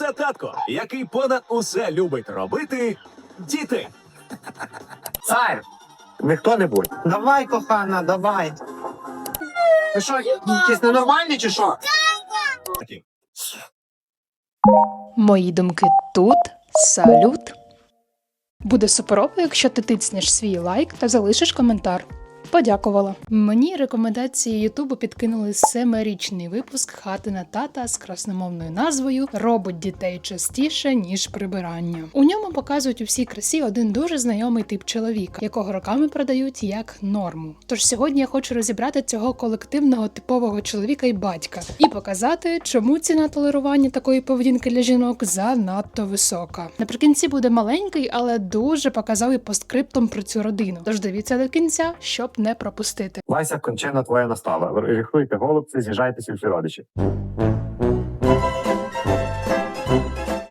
Це татко, який понад усе любить робити діти. Цар! Ніхто Не хто-небудь. Давай, кохана, давай. Ви що, якісь ненормальні чи що? Мої думки тут. Салют. Буде суперово, якщо ти тицнеш свій лайк та залишиш коментар. Подякувала. Мені рекомендації Ютубу підкинули семирічний випуск хатина тата з красномовною назвою Робить дітей частіше, ніж прибирання. У ньому показують у всій красі один дуже знайомий тип чоловіка, якого роками продають як норму. Тож сьогодні я хочу розібрати цього колективного типового чоловіка і батька і показати, чому ціна толерування такої поведінки для жінок занадто висока. Наприкінці буде маленький, але дуже показовий посткриптом про цю родину. Тож дивіться до кінця, щоб не пропустити. Вася кончина твоя настала. Рихуйте голубці, з'їжджайтеся всі родичі.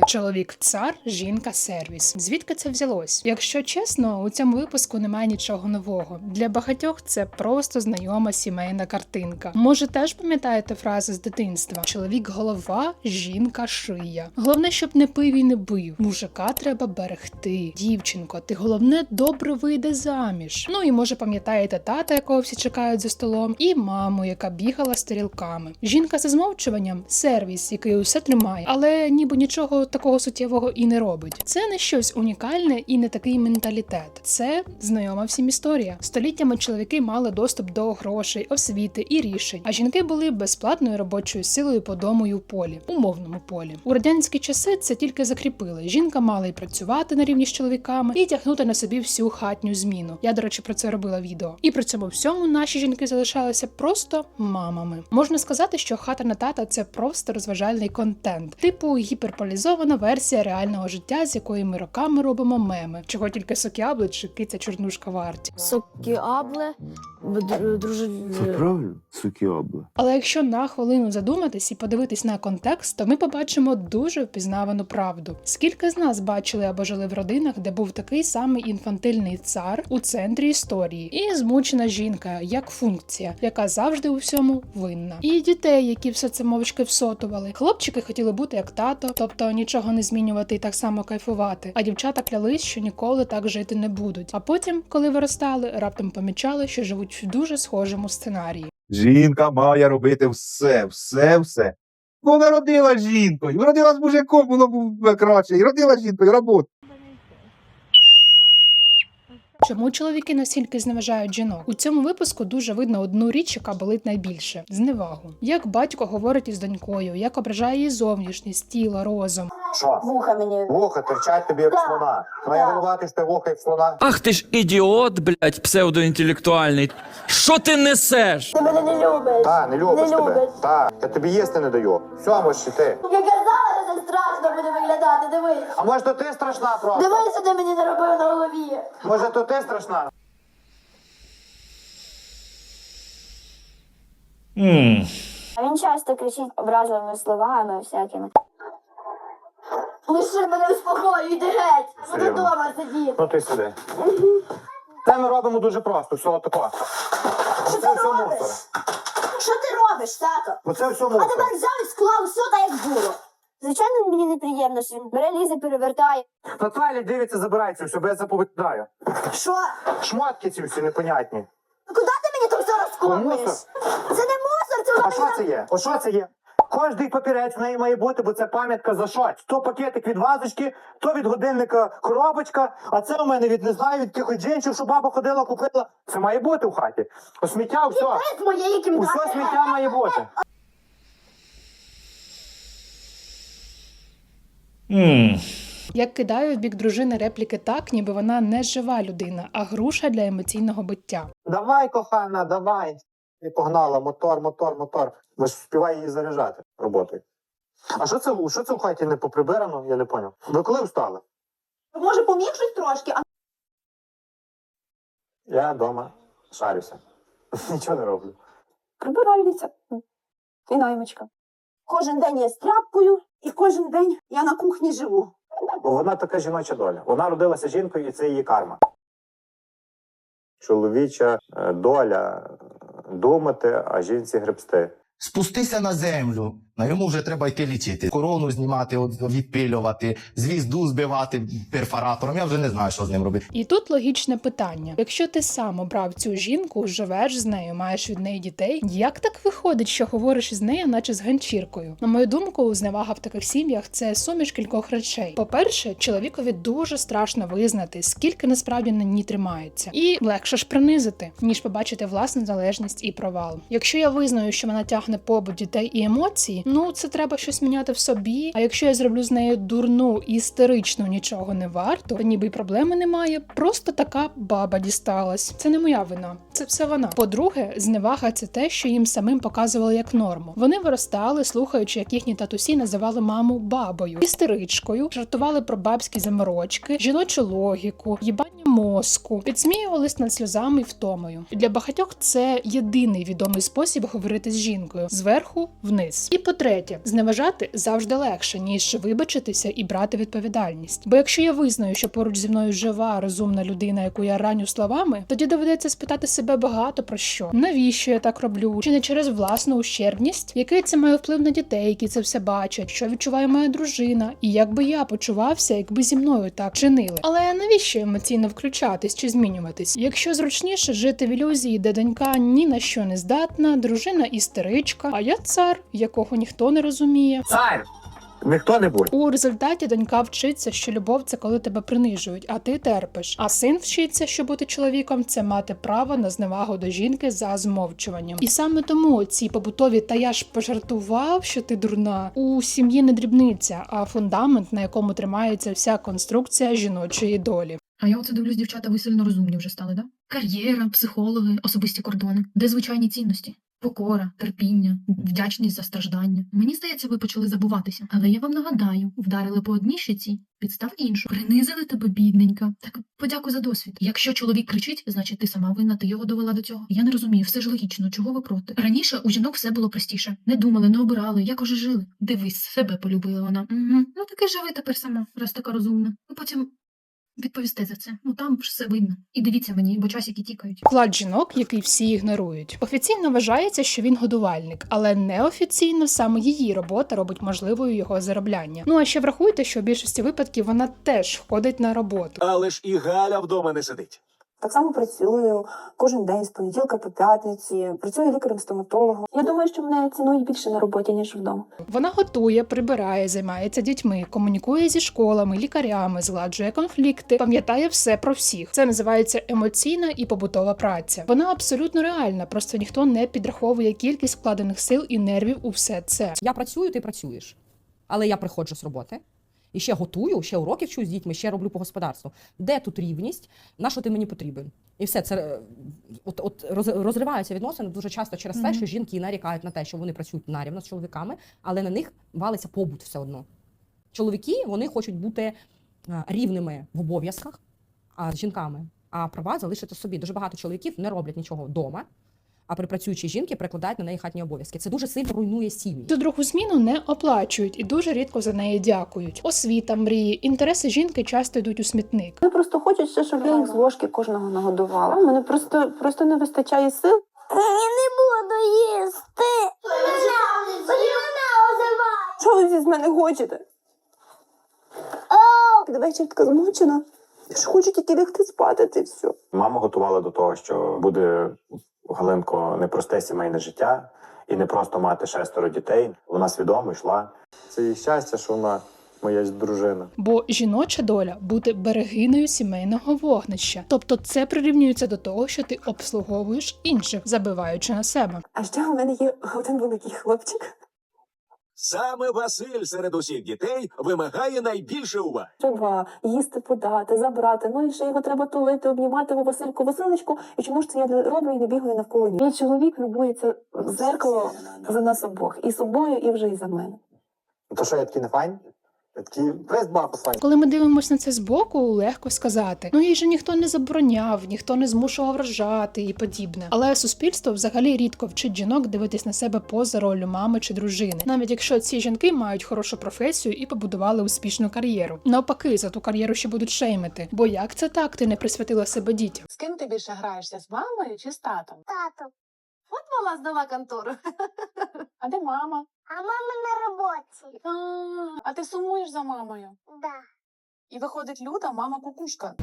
Чоловік цар, жінка сервіс. Звідки це взялось? Якщо чесно, у цьому випуску немає нічого нового. Для багатьох це просто знайома сімейна картинка. Може, теж пам'ятаєте фрази з дитинства: чоловік голова, жінка шия. Головне, щоб не пив і не бив. Мужика треба берегти. Дівчинко, ти головне добре вийде заміж. Ну і може пам'ятаєте тата, якого всі чекають за столом, і маму, яка бігала з тарілками. Жінка за змовчуванням сервіс, який усе тримає, але ніби нічого такого суттєвого і не робить. Це не щось унікальне і не такий менталітет. Це знайома всім історія. Століттями чоловіки мали доступ до грошей, освіти і рішень, а жінки були безплатною робочою силою по дому і в полі, умовному полі. У радянські часи це тільки закріпили. Жінка мала і працювати на рівні з чоловіками, і тягнути на собі всю хатню зміну. Я, до речі, про це робила відео. І при цьому всьому наші жінки залишалися просто мамами. Можна сказати, що хата на тата це просто розважальний контент, типу гіперполізована версія реального життя, з якої ми роками робимо меми, чого тільки сокяблит чи киця чорнушка варті. Сокіабле, друже. правильно, сукіобла. Але якщо на хвилину задуматись і подивитись на контекст, то ми побачимо дуже впізнавану правду. Скільки з нас бачили або жили в родинах, де був такий самий інфантильний цар у центрі історії, і змучена жінка як функція, яка завжди у всьому винна. І дітей, які все це мовчки всотували. Хлопчики хотіли бути як тато, тобто нічого не змінювати і так само кайфувати. А дівчата клялись, що ніколи так жити не будуть. А потім, коли виростали, раптом помічали, що живуть в дуже схожому сценарії. Жінка має робити все, все, все. Ну, народила жінкою, родила з мужиком, було краще. І родила жінкою, роботу. Чому чоловіки настільки зневажають жінок? У цьому випуску дуже видно одну річ, яка болить найбільше зневагу. Як батько говорить із донькою, як ображає її зовнішність, тіло, розум. Що? Вуха мені. Вуха терчать тобі як Так. слона. Твоя Так. голова ти те вуха як слона. Ах ти ж ідіот, блядь, псевдоінтелектуальний. Що ти несеш? Ти мене не любиш. Та, не любиш Не тебе. любиш. Та, я тобі їсти не даю. Все, можеш йти. Я казала, що це страшно буде виглядати, дивись. А може то ти страшна просто? Дивись, що ти мені наробив на голові. Може то ти страшна? А він часто кричить образливими словами всякими. Лише мене успокою, йди геть. Буду Серйозно? вдома сидіти. Ну ти сюди. Це ми робимо дуже просто, все отако. Що Це ти все робиш? мусор. Що ти робиш, тато? Оце все А мусор. тепер взяв і склав все так, як було. Звичайно, мені неприємно, що він бере лізе, перевертає. Наталя дивиться, забирається все, бо я заповідаю. Що? Шмотки ці всі непонятні. Куди ти мені все розкопуєш? мусор. Це не мусор, це А що це є? О, що це є? Кожний папірець в неї має бути, бо це пам'ятка за щось. То пакетик від вазочки, то від годинника коробочка, а це у мене від не знаю, від якихось джинсів, що баба ходила, купила. Це має бути в хаті. О, сміття, все. Усе сміття має бути. Як кидаю в бік дружини репліки так, ніби вона не жива людина, а груша для емоційного биття. Давай, кохана, давай. І погнала, мотор, мотор, мотор. Ви ж співає її заряджати роботою. А що це, що це в хаті не поприбирано? Я не поняв. Ви коли встали? Може, поміг щось трошки, а Я вдома шарюся. Нічого не роблю. прибиральниця. І наймичка. Кожен день я з тряпкою, і кожен день я на кухні живу. Вона така жіноча доля. Вона родилася жінкою, і це її карма. Чоловіча е, доля думати, а жінці гребсти. Спустися на землю, На йому вже треба йти лічити. Корону знімати, відпилювати, звізду збивати перфоратором. Я вже не знаю, що з ним робити. І тут логічне питання: якщо ти сам обрав цю жінку, живеш з нею, маєш від неї дітей, як так виходить, що говориш із нею, наче з ганчіркою? На мою думку, зневага в таких сім'ях це суміш кількох речей. По-перше, чоловікові дуже страшно визнати, скільки насправді на ній тримається, і легше ж принизити, ніж побачити власну залежність і провал. Якщо я визнаю, що вона тягне побут дітей і емоції, ну це треба щось міняти в собі. А якщо я зроблю з нею дурну істеричну, нічого не варто, то ніби й проблеми немає. Просто така баба дісталась. Це не моя вина, це все вона. По-друге, зневага це те, що їм самим показували як норму. Вони виростали, слухаючи, як їхні татусі називали маму бабою, істеричкою, жартували про бабські заморочки, жіночу логіку, їбання мозку, підсміювались над сльозами і втомою. Для багатьох це єдиний відомий спосіб говорити з жінкою зверху вниз. І по-третє, зневажати завжди легше, ніж вибачитися і брати відповідальність. Бо якщо я визнаю, що поруч зі мною жива, розумна людина, яку я раню словами, тоді доведеться спитати себе багато про що. Навіщо я так роблю? Чи не через власну ущербність? Який це має вплив на дітей, які це все бачать? Що відчуває моя дружина? І як би я почувався, якби зі мною так чинили? Але навіщо емоційно включатись чи змінюватись? Якщо зручніше жити в ілюзії, де донька ні на що не здатна, дружина істеричка, а я цар, якого ніхто не розуміє. Цар! Ніхто не буде. У результаті донька вчиться, що любов це коли тебе принижують, а ти терпиш. А син вчиться, що бути чоловіком це мати право на зневагу до жінки за змовчуванням. І саме тому ці побутові та я ж пожартував, що ти дурна у сім'ї не дрібниця, а фундамент, на якому тримається вся конструкція жіночої долі. А я оце дивлюсь, дівчата, ви сильно розумні вже стали, да? Кар'єра, психологи, особисті кордони. Де звичайні цінності? Покора, терпіння, вдячність за страждання. Мені здається, ви почали забуватися. Але я вам нагадаю, вдарили по одній щиці, підстав іншу. Принизили тебе, бідненька. Так подякуй за досвід. Якщо чоловік кричить, значить ти сама винна, ти його довела до цього. Я не розумію, все ж логічно, чого ви проти? Раніше у жінок все було простіше. Не думали, не обирали, як уже жили. Дивись, себе полюбила вона. Угу. Ну таки живи тепер сама, раз така розумна. Ну потім відповісте за це. Ну там ж все видно. І дивіться мені, бо часики тікають. Клад жінок, який всі ігнорують. Офіційно вважається, що він годувальник, але неофіційно саме її робота робить можливою його заробляння. Ну а ще врахуйте, що в більшості випадків вона теж ходить на роботу. Але ж і Галя вдома не сидить. Так само працюю кожен день з понеділка по п'ятниці, працюю лікарем-стоматологом. Я думаю, що мене цінують більше на роботі, ніж вдома. Вона готує, прибирає, займається дітьми, комунікує зі школами, лікарями, згладжує конфлікти, пам'ятає все про всіх. Це називається емоційна і побутова праця. Вона абсолютно реальна, просто ніхто не підраховує кількість вкладених сил і нервів у все це. Я працюю, ти працюєш. Але я приходжу з роботи. І ще готую, ще уроки вчу з дітьми, ще роблю по господарству. Де тут рівність? На що ти мені потрібен? І все це е, от, от роз- розриваються відносини дуже часто через те, що жінки нарікають на те, що вони працюють нарівно з чоловіками, але на них валиться побут все одно. Чоловіки вони хочуть бути е, рівними в обов'язках а, з жінками, а права залишити собі. Дуже багато чоловіків не роблять нічого вдома, а при працюючій жінки перекладають на неї хатні обов'язки. Це дуже сильно руйнує сім'ї. Цю другу зміну не оплачують і дуже рідко за неї дякують. Освіта, мрії, інтереси жінки часто йдуть у смітник. Вони просто хочуть ще, щоб я їх з ложки кожного нагодувала. Мене просто, просто не вистачає сил. Я не буду їсти. Що ви з мене хочете? Вечір така змучена. Я ж хочу тільки лягти спати, це все. Мама готувала до того, що буде у Галинко непросте сімейне життя і не просто мати шестеро дітей. Вона свідомо йшла. Це її щастя, що вона моя дружина. Бо жіноча доля бути берегиною сімейного вогнища. Тобто це прирівнюється до того, що ти обслуговуєш інших, забиваючи на себе. А ще у мене є один великий хлопчик. Саме Василь серед усіх дітей вимагає найбільше уваги. Треба їсти подати, забрати. Ну і ще його треба тулити, обнімати його Васильку Василечку. І чому ж це я не роблю і не бігаю навколо нього? Мій чоловік любується в зеркало за нас обох. І собою, і вже і за мене. То що я такий не файн? Бабу. Коли ми дивимося на це збоку, легко сказати: ну їй же ніхто не забороняв, ніхто не змушував рожати і подібне. Але суспільство взагалі рідко вчить жінок дивитись на себе поза ролью мами чи дружини, навіть якщо ці жінки мають хорошу професію і побудували успішну кар'єру. Навпаки, за ту кар'єру ще будуть шеймити. Бо як це так? Ти не присвятила себе дітям? З ким ти більше граєшся? З мамою чи з татом? Тато. От мала здала контору. А де мама? А мама на роботі. А, а ти сумуєш за мамою? Да. І виходить люда, мама кукушка.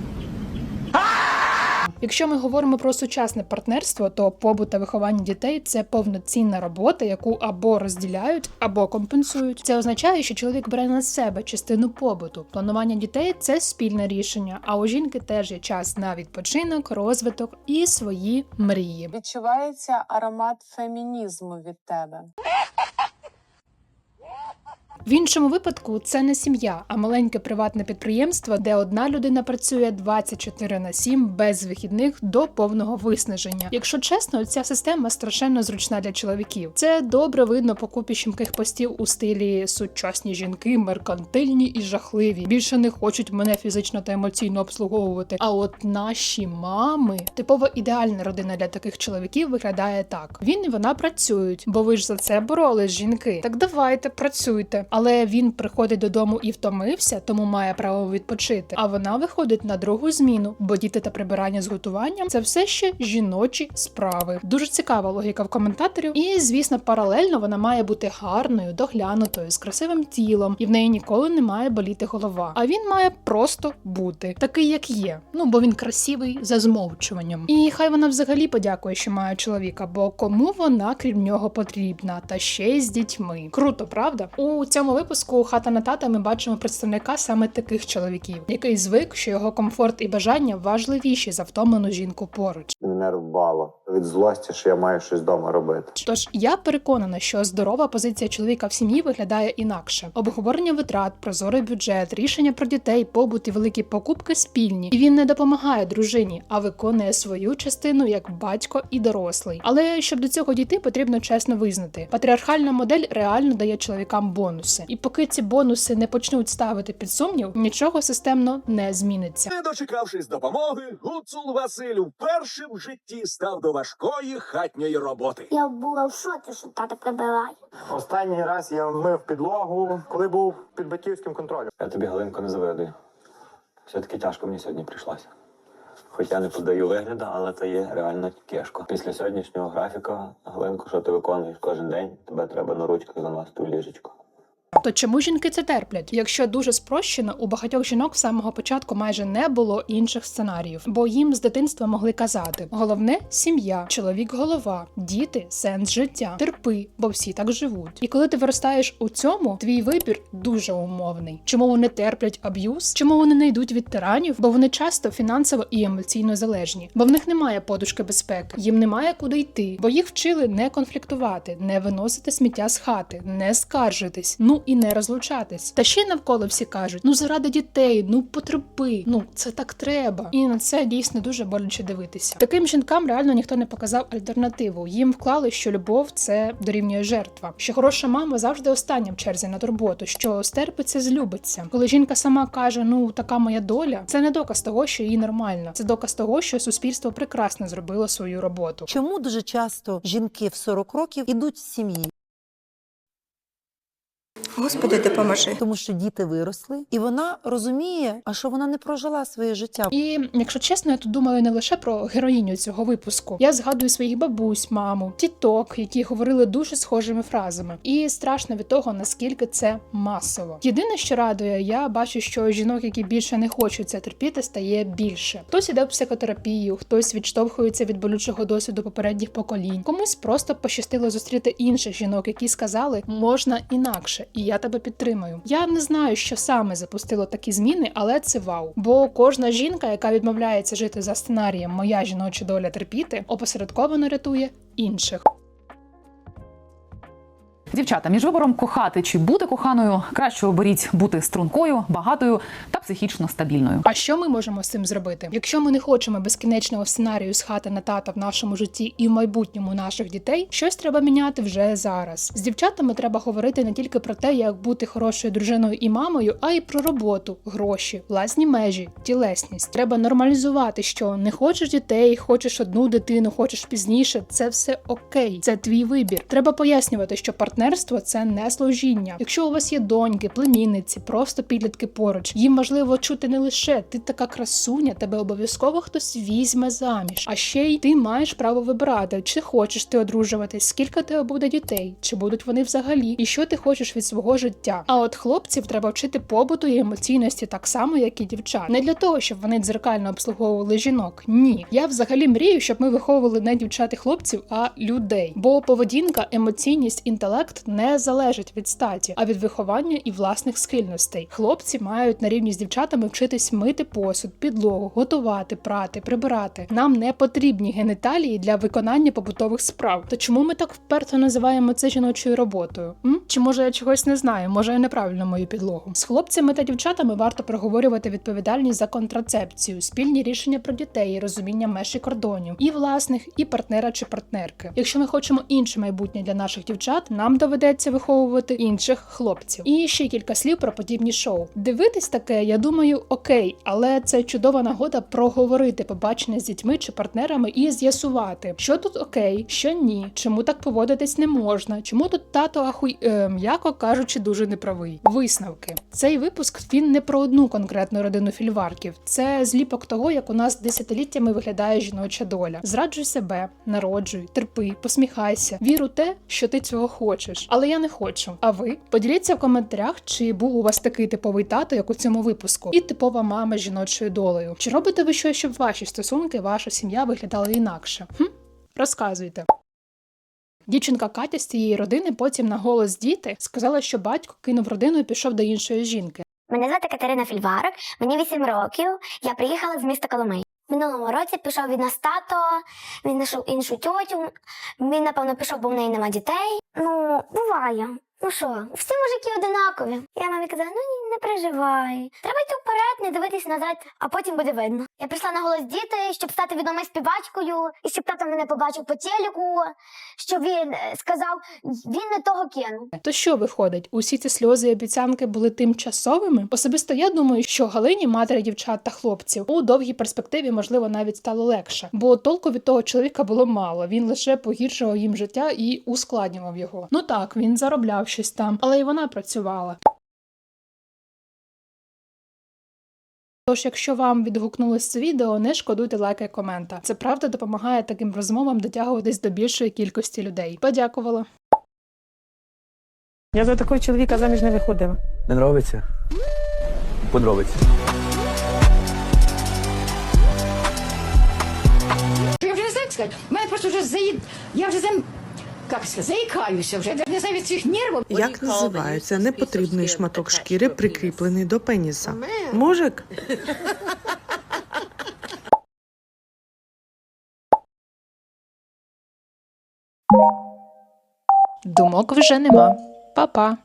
Якщо ми говоримо про сучасне партнерство, то побут та виховання дітей це повноцінна робота, яку або розділяють, або компенсують. Це означає, що чоловік бере на себе частину побуту. Планування дітей це спільне рішення. А у жінки теж є час на відпочинок, розвиток і свої мрії. Відчувається аромат фемінізму від тебе. В іншому випадку це не сім'я, а маленьке приватне підприємство, де одна людина працює 24 на 7 без вихідних до повного виснаження. Якщо чесно, ця система страшенно зручна для чоловіків. Це добре видно по купі щемких постів у стилі сучасні жінки, меркантильні і жахливі. Більше не хочуть мене фізично та емоційно обслуговувати. А от наші мами, типова ідеальна родина для таких чоловіків виглядає так: він і вона працюють, бо ви ж за це боролись, жінки. Так давайте працюйте. Але він приходить додому і втомився, тому має право відпочити. А вона виходить на другу зміну, бо діти та прибирання з готуванням це все ще жіночі справи. Дуже цікава логіка в коментаторів. І звісно, паралельно вона має бути гарною, доглянутою, з красивим тілом, і в неї ніколи не має боліти голова. А він має просто бути такий, як є. Ну бо він красивий за змовчуванням. І хай вона взагалі подякує, що має чоловіка, бо кому вона крім нього потрібна, та ще й з дітьми. Круто, правда? У цьому випуску хата на тата ми бачимо представника саме таких чоловіків, який звик, що його комфорт і бажання важливіші за втомлену жінку поруч. Мене рвало від злості, що я маю щось вдома робити. Тож я переконана, що здорова позиція чоловіка в сім'ї виглядає інакше: обговорення витрат, прозорий бюджет, рішення про дітей, побут і великі покупки спільні. І він не допомагає дружині, а виконує свою частину як батько і дорослий. Але щоб до цього дійти, потрібно чесно визнати: патріархальна модель реально дає чоловікам бонуси, і поки ці бонуси не почнуть ставити під сумнів, нічого системно не зміниться. Не дочекавшись допомоги, Гуцул Василь вперше в житті став до важкої хатньої роботи. Я була в шоці, що тата прибирає. Останній раз я мив підлогу, коли був під батьківським контролем. Я тобі Галинко не завидую. Все-таки тяжко мені сьогодні прийшлося. Хоч я не подаю вигляду, але це є реально тяжко. Після сьогоднішнього графіка, Галинко, що ти виконуєш кожен день, тебе треба на ручках заносити в ліжечко. То чому жінки це терплять? Якщо дуже спрощено, у багатьох жінок з самого початку майже не було інших сценаріїв, бо їм з дитинства могли казати: головне сім'я, чоловік, голова, діти, сенс життя, терпи, бо всі так живуть. І коли ти виростаєш у цьому, твій вибір дуже умовний. Чому вони терплять аб'юз? Чому вони не йдуть від тиранів? Бо вони часто фінансово і емоційно залежні, бо в них немає подушки безпеки, їм немає куди йти, бо їх вчили не конфліктувати, не виносити сміття з хати, не скаржитись. Ну і не розлучатись. Та ще навколо всі кажуть: ну заради дітей, ну потерпи, ну це так треба. І на це дійсно дуже боляче дивитися. Таким жінкам реально ніхто не показав альтернативу. Їм вклали, що любов це дорівнює жертва, що хороша мама завжди остання в черзі на турботу, що стерпиться, злюбиться. Коли жінка сама каже, ну така моя доля, це не доказ того, що їй нормально. Це доказ того, що суспільство прекрасно зробило свою роботу. Чому дуже часто жінки в 40 років ідуть з сім'ї? Господи, допоможи. Тому що діти виросли, і вона розуміє, а що вона не прожила своє життя. І якщо чесно, я тут думаю не лише про героїню цього випуску. Я згадую своїх бабусь, маму, тіток, які говорили дуже схожими фразами. І страшно від того, наскільки це масово. Єдине, що радує, я бачу, що жінок, які більше не хочуть це терпіти, стає більше. Хтось іде в психотерапію, хтось відштовхується від болючого досвіду попередніх поколінь. Комусь просто пощастило зустріти інших жінок, які сказали, можна інакше, і я тебе підтримую. Я не знаю, що саме запустило такі зміни, але це вау. Бо кожна жінка, яка відмовляється жити за сценарієм Моя жіноча доля терпіти, опосередковано рятує інших. Дівчата, між вибором кохати чи бути коханою, краще оберіть бути стрункою, багатою та психічно стабільною. А що ми можемо з цим зробити? Якщо ми не хочемо безкінечного сценарію з хати на тата в нашому житті і в майбутньому наших дітей, щось треба міняти вже зараз. З дівчатами треба говорити не тільки про те, як бути хорошою дружиною і мамою, а й про роботу, гроші, власні межі, тілесність. Треба нормалізувати, що не хочеш дітей, хочеш одну дитину, хочеш пізніше. Це все окей, це твій вибір. Треба пояснювати, що партнер партнерство це не служіння. Якщо у вас є доньки, племінниці, просто підлітки поруч, їм важливо чути не лише ти така красуня, тебе обов'язково хтось візьме заміж. А ще й ти маєш право вибирати, чи хочеш ти одружуватись, скільки тебе буде дітей, чи будуть вони взагалі, і що ти хочеш від свого життя. А от хлопців треба вчити побуту і емоційності так само, як і дівчат. Не для того, щоб вони дзеркально обслуговували жінок. Ні, я взагалі мрію, щоб ми виховували не дівчат і хлопців, а людей. Бо поведінка, емоційність, інтелект не залежать від статі, а від виховання і власних схильностей. Хлопці мають на рівні з дівчатами вчитись мити посуд, підлогу, готувати, прати, прибирати. Нам не потрібні геніталії для виконання побутових справ. То чому ми так вперто називаємо це жіночою роботою? М? Чи може я чогось не знаю? Може я неправильно мою підлогу? З хлопцями та дівчатами варто проговорювати відповідальність за контрацепцію, спільні рішення про дітей, розуміння меж і кордонів, і власних, і партнера чи партнерки. Якщо ми хочемо інше майбутнє для наших дівчат, нам доведеться виховувати інших хлопців. І ще кілька слів про подібні шоу. Дивитись таке, я думаю, окей, але це чудова нагода проговорити побачення з дітьми чи партнерами і з'ясувати, що тут окей, що ні, чому так поводитись не можна, чому тут тато ахуй, е, м'яко кажучи, дуже неправий. Висновки. Цей випуск він не про одну конкретну родину фільварків. Це зліпок того, як у нас десятиліттями виглядає жіноча доля. Зраджуй себе, народжуй, терпи, посміхайся, вір у те, що ти цього хочеш. Але я не хочу. А ви поділіться в коментарях, чи був у вас такий типовий тато, як у цьому випуску, і типова мама з жіночою долею. Чи робите ви щось, щоб ваші стосунки, ваша сім'я виглядали інакше? Хм? Розказуйте. Дівчинка Катя з цієї родини потім на голос діти сказала, що батько кинув родину і пішов до іншої жінки. Мене звати Катерина Фільварок, мені 8 років. Я приїхала з міста Коломий. Минулому році пішов від нас тато, він знайшов іншу тьотю. Він, напевно, пішов, бо в неї нема дітей. Ну, буває. Ну що, всі мужики одинакові. Я мамі казала, ну ні, не переживай. Треба йти вперед, не дивитись назад, а потім буде видно. Я прийшла на голос діти, щоб стати відомою співачкою, і щоб тато мене побачив по телеку, щоб він е, сказав, він не того кинув. То що виходить? Усі ці сльози і обіцянки були тимчасовими? Особисто я думаю, що Галині, матері дівчат та хлопців, у довгій перспективі можливо навіть стало легше, бо толку від того чоловіка було мало. Він лише погіршував їм життя і ускладнював його. Ну так, він заробляв щось там, але і вона працювала. Тож, якщо вам відгукнулось це відео, не шкодуйте лайка і комента. Це правда допомагає таким розмовам дотягуватись до більшої кількості людей. Подякувала. Я за такого чоловіка заміж не виходила. Не нравиться? Подробиться. Я вже не знаю, як сказати. Мене просто вже заїд. Я вже зам... Як заїкаюся вже. Не знаю від цих нервів. Як називається непотрібний шматок шкіри, прикріплений до пеніса? Можик? Думок вже нема. Па-па.